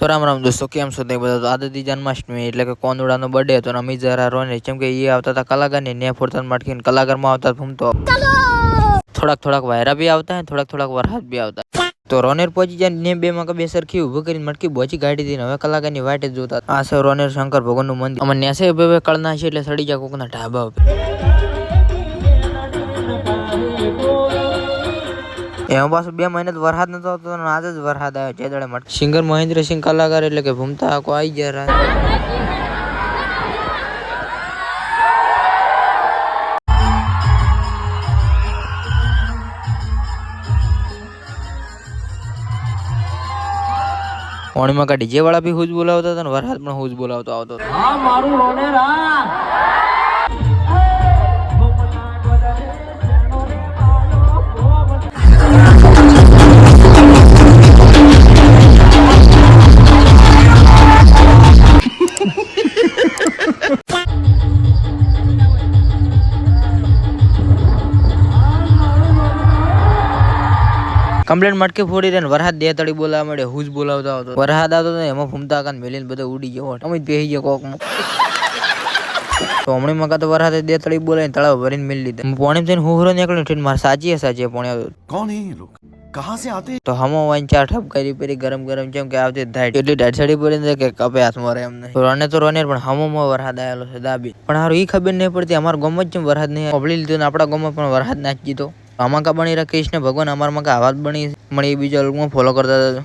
તો રામ રામ દોસ્તો, કેમ છો તે બધા? તો જન્માષ્ટમી એટલે કે કોનુડાનો બર્થડે હતો અને રોને જેમ કે એ આવતા હતા કલાકાર ને ફોડતા માટકીને કલાકારમાં આવતા ફૂમતો થોડાક થોડાક વાયરા બી આવતા થોડાક થોડાક વરસાદ બી આવતા. તો રોનેર પહોંચી જાય ને બે માં બે સરખી ઊભું કરીને મટકી બોચી કાઢી હતી હવે કલાકારની વાટે જોતા. આ છે રોનેર શંકર ભગવાનનું મંદિર. અમે નેસે બે કળના છે એટલે સડી જાય કોકના ઢાબા એમાં પાછું બે મહિને વરસાદ નતો આવતો આજે જ વરસાદ આવ્યો જે દડે માટે સિંગર મહેન્દ્રસિંહ કલાકાર એટલે કે ભૂમતા આખો આવી ગયા રાત. ઓણીમાં કા ડીજે વાળા બી હુજ બોલાવતા હતા ને વરસાદ પણ હુજ બોલાવતો આવતો હતો. કમ્પ્લેન મટકી ફોડી રહે વરસાદ દે તળી બોલાવા મળે હુજ બોલાવતો હતો વરસાદ આવતો ને એમાં ફૂમતા કાન મેલીને બધા ઉડી ગયો અમે બેસી ગયો કોક તો હમણાં મકા તો વરસાદ દે તળી બોલાવીને તળાવ ભરીને મેલી લીધા. પોણી થઈને હુહરો નીકળ્યો ઠીક મારે સાચી હે સાચી પોણી આવ્યો કોણ હે લોક? કહાં સે આતે? તો હમો વાઈન ચાર ઠપ કરી પરી ગરમ ગરમ જેમ કે આવતી ધાઈ એટલી ઢાઢસડી પડી કે કપે હાથ મારે એમને તો રને તો રણે પણ હમો મો વરસાદ આવેલો છે દાબી પણ હારું ઈ ખબર નહીં પડતી અમારા ગોમ જ જેમ વરસાદ નહીં પબલી લીધો ને આપણા ગોમમાં પણ વરસાદ નાચી દીધો. આમાં કા બની રાખીશ ને? ભગવાન અમારા માં કા આવાજ બની મળી બીજા લોકોમાં ફોલો કરતા હતા